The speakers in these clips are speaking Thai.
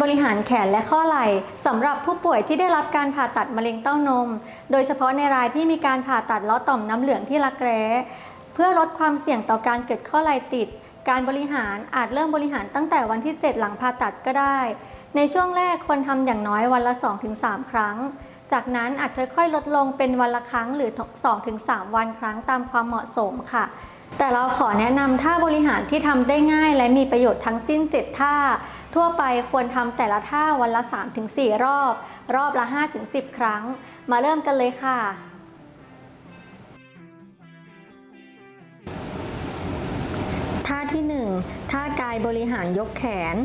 บริหารแขนและข้อไหล่สำหรับผู้ป่วยที่ได้รับการผ่าตัดมะเร็งเต้านม โดยเฉพาะในรายที่มีการผ่าตัดลาะต่อมน้ำเหลืองที่รักแร้เพื่อลดความเสี่ยงต่อการเกิดข้อไหล่ติด การบริหารอาจเริ่มบริหารตั้งแต่วันที่ 7 หลังผ่าตัดก็ได้ ในช่วงแรกควรทำอย่างน้อยวันละ 2-3 ครั้ง จากนั้นอาจค่อยๆ ลดลงเป็นวันละครั้งหรือ 2-3 วันครั้งตามความเหมาะสมค่ะ แต่เราขอแนะนำท่าบริหารที่ทำได้ง่าย และมีประโยชน์ทั้งสิ้น 7 ท่า ทั่วไปควรทำแต่ละท่าวันละ 3-4 รอบ รอบละ 5-10 ครั้ง มาเริ่มกันเลยค่ะ ท่าที่ 1 ท่ากายบริหารยกแขน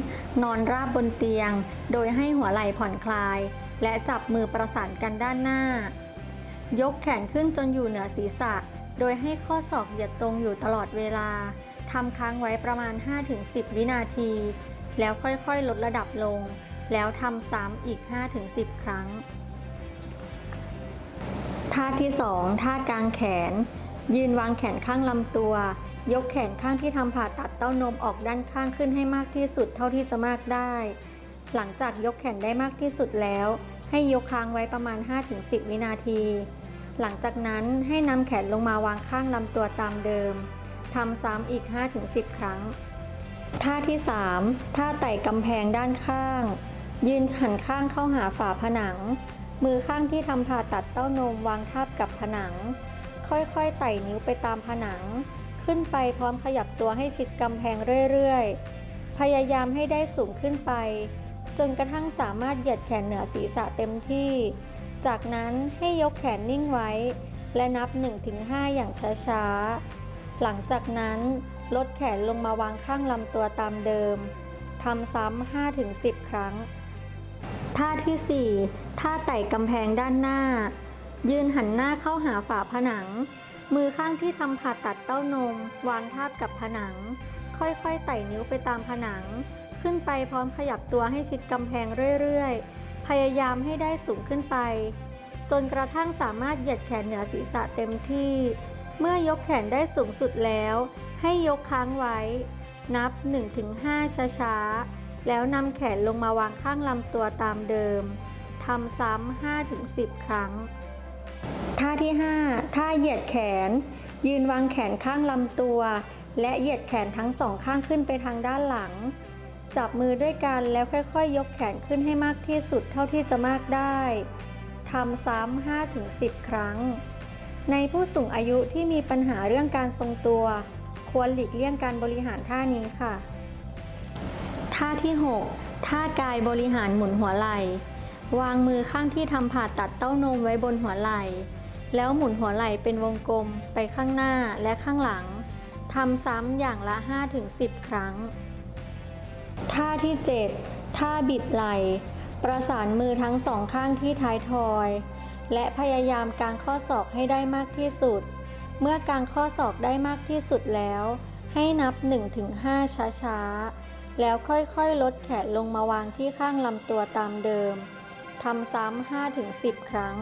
นอนราบบนเตียง โดยให้หัวไหล่ผ่อนคลาย และจับมือประสานกันด้านหน้า ยกแขนขึ้นจนอยู่เหนือศีรษะ โดยให้ข้อศอกเหยียดตรงอยู่ตลอดเวลาทำค้างไว้ประมาณ 5-10 วินาที แล้วค่อยๆ ลดระดับลง แล้วทำซ้ำอีก 5-10 ครั้ง ท่าที่ 2 ท่ากางแขน ยืนวางแขนข้างลำตัว ยกแขนข้างที่ทำผ่าตัดเต้านมออกด้านข้างขึ้นให้มากที่สุดเท่าที่จะมากได้ หลังจากยกแขนได้มากที่สุดแล้ว ให้ยกค้างไว้ประมาณ 5-10 วินาที หลังจากนั้นให้นำแขนลงมาวางข้างลำตัวตามเดิม ทำซ้ำอีก 5-10 ครั้ง ท่าที่ 3 ท่าไต่กำแพงด้านข้าง ยืนหันข้างเข้าหาฝาผนัง มือข้างที่ทำผ่าตัดเต้านมวางทาบกับผนัง ค่อยๆ ไต่นิ้วไปตามผนัง ขึ้นไปพร้อมขยับตัวให้ชิดกำแพงเรื่อยๆ พยายามให้ได้สูงขึ้นไป จนกระทั่งสามารถเหยียดแขนเหนือศีรษะเต็มที่ จากนั้นให้ยกแขนนิ่งไว้ และนับ 1-5 อย่างช้าๆ หลังจากนั้นลดแขนลงมาวางข้างลำตัวตามเดิม ทำซ้ำ 5-10 ครั้ง ท่าทีสี่4 ท่าไต่กำแพงด้านหน้า ยืนหันหน้าเข้าหาฝาผนัง มือข้างที่ทำผ่าตัดเต้านม วางทาบกับผนัง ค่อยๆ ไต่นิ้วไปตามผนัง ขึ้นไปพร้อมขยับตัวให้ชิดกำแพงเรื่อยๆ พยายามให้ได้สูงขึ้นไป จนกระทั่งสามารถเหยียดแขนเหนือศีรษะเต็มที่ เมื่อยกแขนได้สูงสุดแล้ว ให้ยกค้างไว้ นับ 1-5 ช้าๆ แล้วนำแขนลงมาวางข้างลำตัวตามเดิมทำซ้ำ 5-10 ครั้ง ท่าที่ 5 ท่าเหยียดแขน ยืนวางแขนข้างลำตัว และเหยียดแขนทั้งสองข้างขึ้นไปทางด้านหลัง จับมือด้วยกันแล้วค่อยๆ ยกแขนขึ้นให้มากที่สุดเท่าที่จะมากได้ทำซ้ำ5-10 ครั้ง ในผู้สูงอายุที่มีปัญหาเรื่องการทรงตัว ควรหลีกเลี่ยงการบริหารท่านี้ค่ะ ท่าที่ 6 ท่ากายบริหารหมุนหัวไหล่ วางมือข้างที่ทำผ่าตัดเต้านมไว้บนหัวไหล่ แล้วหมุนหัวไหล่เป็นวงกลมไปข้างหน้าและข้างหลังทำซ้ำอย่างละ 5-10 ครั้ง ที่ 7 ท่าบิดไหล่ ประสานมือทั้งสองข้างที่ท้ายทอย และพยายามกางข้อศอกให้ได้มากที่สุด เมื่อกางข้อศอกได้มากที่สุดแล้ว ให้นับ 1-5 ช้าๆ แล้วค่อยๆ ลดแขนลงมาวางที่ข้างลำตัวตามเดิม ทำซ้ำ5-10 ครั้ง